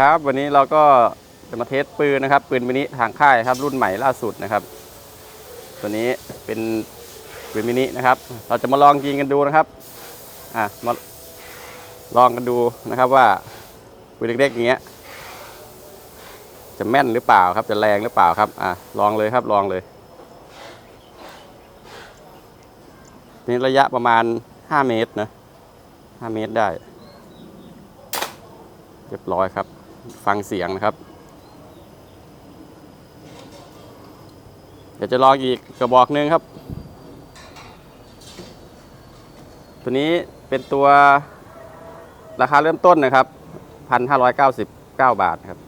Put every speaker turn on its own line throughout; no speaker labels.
ครับวันนี้เราก็จะมาเทสปืนนะครับปืนมินิทางค่ายครับรุ่นใหม่ล่าสุดนะครับ ตัวนี้เป็นปืนมินินะครับ เราจะมาลองยิงกันดูนะครับอะมาลองกันดูนะครับว่าปืนเล็กๆอย่างเงี้ย จะแม่นหรือเปล่าครับ จะแรงหรือเปล่าครับอะลองเลยครับลองเลยนี่ระยะประมาณ 5 เมตรนะ5เมตรได้ เรียบร้อยครับ ฟังเสียงนะครับ เดี๋ยวจะลองอีกกระบอกหนึ่งครับ ตัวนี้เป็นตัวราคาเริ่มต้นนะครับ 1,599 บาทครับ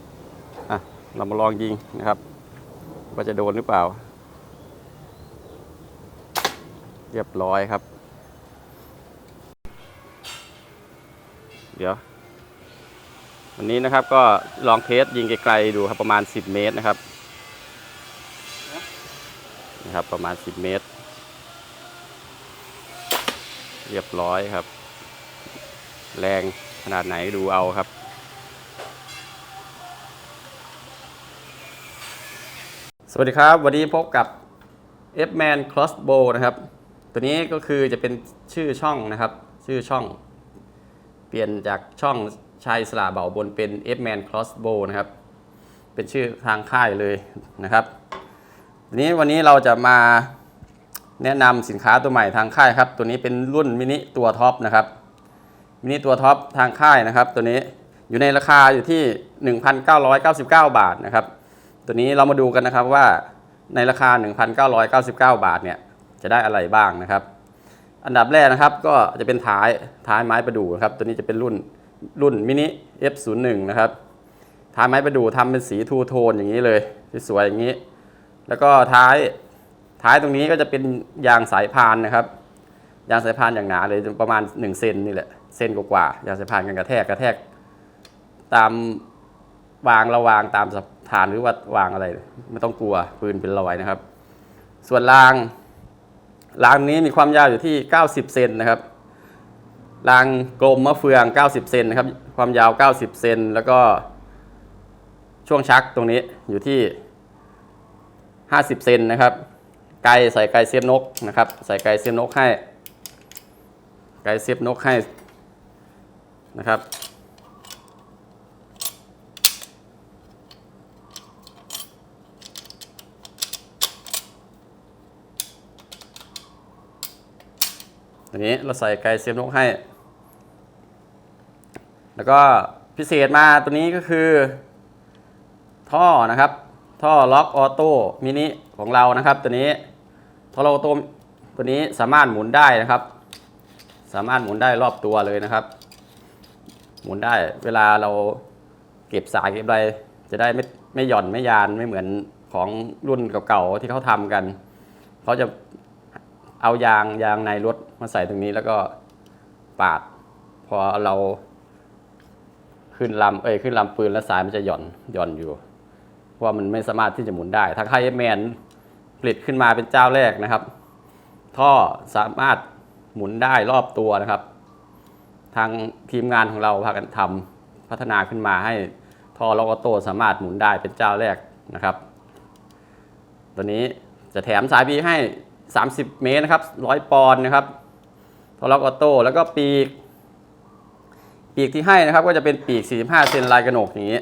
อะเรามาลองยิงนะครับ ว่าจะโดนหรือเปล่า เรียบร้อยครับ เดี๋ยว วันนี้นะครับก็ลองเทสยิงไกลๆดูครับประมาณ 10 เมตรนะครับนะครับประมาณ 10 เมตร เรียบร้อยครับ แรงขนาดไหนดูเอาครับสวัสดีครับ วันนี้พบกับ F-Man Crossbow นะครับ ตัวนี้ก็คือจะเป็นชื่อช่องนะครับ ชื่อช่อง เปลี่ยนจากช่อง ชายสละเบาบนเป็น F-Man Crossbow นะครับ เป็นชื่อทางค่ายเลยนะครับทีนี้วันนี้เราจะมาแนะนำสินค้าตัวใหม่ทางค่ายครับ ตัวนี้เป็นรุ่นมินิตัวท็อปนะครับมินิตัวท็อปทางค่ายนะครับ ตัวนี้อยู่ในราคาอยู่ที่ 1,999 บาทนะครับ ตัวนี้เรามาดูกันนะครับว่าในราคา 1,999 บาทเนี่ยจะได้อะไรบ้างนะครับ อันดับแรกนะครับก็จะเป็นท้ายท้ายไม้ประดู่นะครับ ตัวนี้จะเป็นรุ่น รุ่นมินิ F01 นะครับท้ายไม้ประดู่ทำเป็นสีทูโทนอย่างนี้เลยสวยๆอย่างนี้ แล้วก็ท้ายท้ายตรงนี้ก็จะเป็นยางสายพานนะครับ ยางสายพานอย่างหนาเลยประมาณ1เซนนี่แหละเซนกว่ายางสายพานกันกระแทกกระแทก ตามวางระวางตามสะพานหรือว่าวางอะไรไม่ต้องกลัวปืนเป็นรอยนะครับ ส่วนรางรางนี้มีความยาวอยู่ที่ 90 เซนนะครับ รางกลมมะเฟือง 90 เซนนะครับ ความยาว 90 เซน แล้วก็ช่วงชักตรงนี้อยู่ที่ 50 เซนนะครับ ไกใส่ไกเสียบนกนะครับ ใส่ไกเสียบนกให้ ไกเสียบนกให้นะครับ อันนี้เราใส่ไกลเสียบนกให้ แล้วก็พิเศษมาตัวนี้ก็คือ ท่อนะครับ ท่อล็อกออโต้มินิของเรานะครับ ตัวนี้ท่อล็อกออโต้ตัวนี้สามารถหมุนได้นะครับ สามารถหมุนได้รอบตัวเลยนะครับ หมุนได้เวลาเราเก็บสายเก็บอะไรจะได้ไม่ไม่หย่อนไม่ยานไม่เหมือนของรุ่นเก่าๆที่เขาทำกันเขาจะเอายางยางในรถมาใส่ตรงนี้แล้วก็ปาด พอเรา ขึ้นลำเอ้ยขึ้นลำปืนแล้วสายมันจะหย่อนหย่อนอยู่ ว่ามันไม่สามารถที่จะหมุนได้ทางค่ายเอแมนผลิตขึ้นมาเป็นเจ้าแรกนะครับ ท่อสามารถหมุนได้รอบตัวนะครับ ทางทีมงานของเราพากันทำพัฒนาขึ้นมาให้ท่อล็อกออโตสามารถหมุนได้เป็นเจ้าแรกนะครับ ตัวนี้จะแถมสายบีให้ 30 เมตรนะครับ 100 ปอนด์นะครับท่อล็อกออโตแล้วก็ปีก ปีกที่ให้นะครับก็จะเป็นปีก 45 เซนลายกระหนกอย่างนี้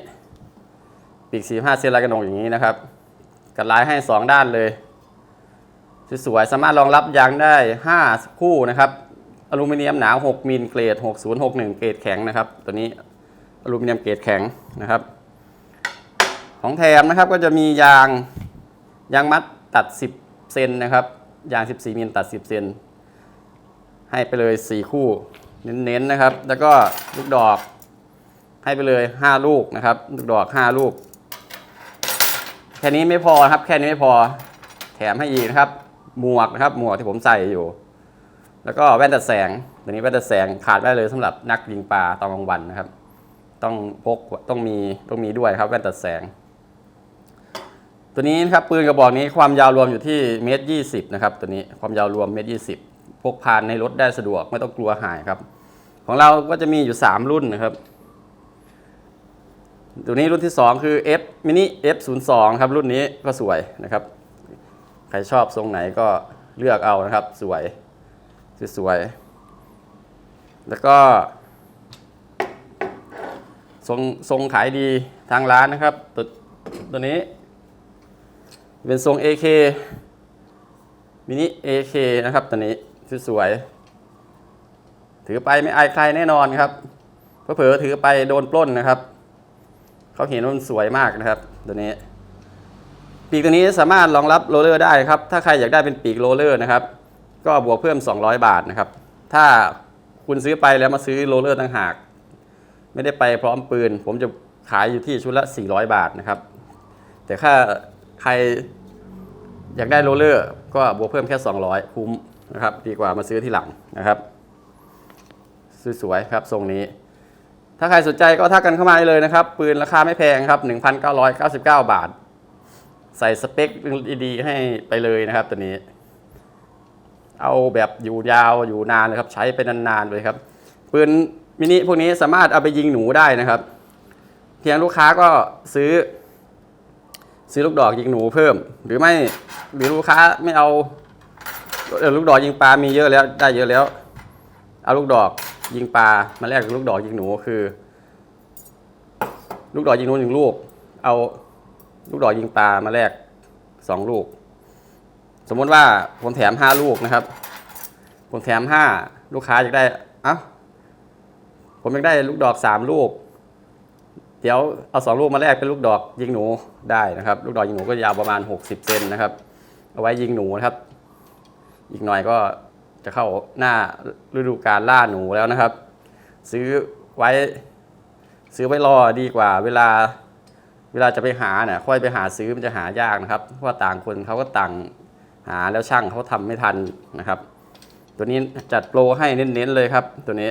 ปีก 45 เซนลายกระหนกอย่างนี้นะครับ กัดลายให้ 2 ด้านเลย สวยๆ สามารถรองรับยางได้ 5 คู่นะครับ อลูมิเนียมหนา 6มิลเกรด 6061 เกรดแข็งนะครับ ตัวนี้อลูมิเนียมเกรดแข็งนะครับ ของแถมนะครับก็จะมียางยางมัดตัด 10 เซนนะครับ ยาง 14มิลตัด 10 เซน ให้ไปเลย 4 คู่ เน้นๆนะครับ แล้วก็ลูกดอก ให้ไปเลย 5 ลูกนะครับ ลูกดอก 5 ลูก แค่นี้ไม่พอครับ แค่นี้ไม่พอ แถมให้อีกนะครับ หมวกนะครับ หมวกที่ผมใส่อยู่ แล้วก็แว่นตัดแสง ตัวนี้แว่นตัดแสงขาดไม่ได้เลยสำหรับนักยิงปลาตอนกลางวันนะครับ ต้องพกต้องมีต้องมีด้วยครับ แว่นตัดแสง ตัวนี้นะครับปืนกระบอกนี้ความยาวรวมอยู่ที่เมตรยี่สิบนะครับ ตัวนี้ความยาวรวมเมตรยี่สิบพกพาในรถได้สะดวกไม่ต้องกลัวหายครับ ของเราก็จะมีอยู่ 3 รุ่นนะครับ ตัวนี้รุ่นที่ 2 คือ F mini F02 ครับ รุ่นนี้ก็สวยนะครับ ใครชอบทรงไหนก็เลือกเอานะครับ สวยสวย แล้วก็ ทรงทรงขายดีทางร้านนะครับ ตัวตัวนี้ เป็นทรง AK มินิ AK นะครับตัวนี้สวย ถือไปไม่อายใครแน่นอนครับเผลอถือไปโดนปล้นนะครับ เขาเห็นว่ามันสวยมากนะครับ ตัวนี้ ปีกตัวนี้สามารถรองรับโรลเลอร์ได้ครับ ถ้าใครอยากได้เป็นปีกโรลเลอร์นะครับ ก็บวกเพิ่ม 200 บาทนะครับ ถ้าคุณซื้อไปแล้วมาซื้อโรลเลอร์ต่างหาก ไม่ได้ไปพร้อมปืน ผมจะขายอยู่ที่ชุดละ 400 บาทนะครับ แต่ถ้าใครอยากได้โรลเลอร์ ก็บวกเพิ่มแค่ 200 คุ้มนะครับ ดีกว่ามาซื้อที่หลังนะครับ สวยๆครับทรงนี้ ถ้าใครสนใจก็ทักกันเข้ามาได้เลยนะครับ ปืนราคาไม่แพงครับ 1,999 บาท ใส่สเปคดีๆให้ไปเลยนะครับตัวนี้ เอาแบบอยู่ยาวอยู่นานเลยครับ ใช้ไปนานๆเลยครับ ปืนมินิพวกนี้สามารถเอาไปยิงหนูได้นะครับ เพียงลูกค้าก็ซื้อ ซื้อลูกดอกยิงหนูเพิ่ม หรือไม่หรือลูกค้าไม่เอาเออลูกดอกยิงปลามีเยอะแล้วได้เยอะแล้ว เอาลูกดอก ยิงปลามาแลกกับลูกดอกยิงหนูคือ ลูกดอกยิงหนูหนึ่งลูก เอาลูกดอกยิงปลามาแลกสองลูก สมมติว่าผมแถมห้าลูกนะครับ ผมแถมห้าลูกค้าอยากได้เอ้าผมอยากได้ลูกดอกสามลูก เดี๋ยวเอาสองลูกมาแลกเป็นลูกดอกยิงหนูได้นะครับ ลูกดอกยิงหนูก็ยาวประมาณ 60เซนนะครับ เอาไว้ยิงหนูนะครับ อีกหน่อยก็ จะเข้าหน้าฤดูการล่าหนูแล้วนะครับ ซื้อไว้ ซื้อไว้รอดีกว่า เวลา เวลาจะไปหาเนี่ยค่อยไปหาซื้อมันจะหายากนะครับเพราะต่างคนเขาก็ต่างหาแล้วช่างเขาทำไม่ทันนะครับ ตัวนี้จัดโปรให้เน้นๆเลยครับ ตัวนี้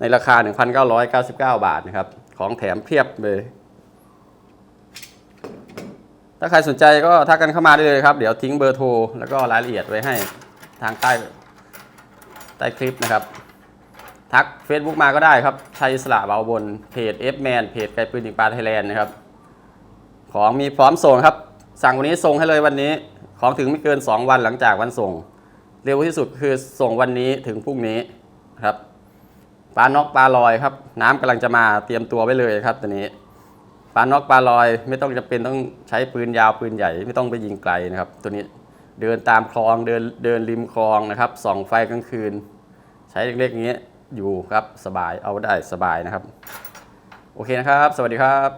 ในราคา 1,999 บาทนะครับ ของแถมเพียบเลย ถ้าใครสนใจก็ทักกันเข้ามาได้เลยครับ เดี๋ยวทิ้งเบอร์โทร แล้วก็รายละเอียดไว้ให้ทางใต้ ใต้คลิปนะครับ ทัก Facebook มาก็ได้ครับ ชัยสระเบาบน เพจ F Man เพจไกลปืนยิงปลาไทยแลนด์นะครับ ของมีพร้อมส่งครับ สั่งวันนี้ส่งให้เลยวันนี้ ของถึงไม่เกิน 2 วันหลังจากวันส่ง เร็วที่สุดคือส่งวันนี้ถึงพรุ่งนี้ครับปลานอกปลาลอยครับ น้ำกำลังจะมาเตรียมตัวไว้เลยครับตัวนี้ปลานอกปลาลอยไม่ต้องจะเป็นต้องใช้ปืนยาวปืนใหญ่ไม่ต้องไปยิงไกลนะครับ ตัวนี้ เดินตามคลองเดินเดินริมคลองนะครับส่องไฟกลางคืน ใช้เล็กๆอย่างเงี้ยอยู่ครับสบายเอาได้สบายนะครับ โอเคนะครับ สวัสดีครับ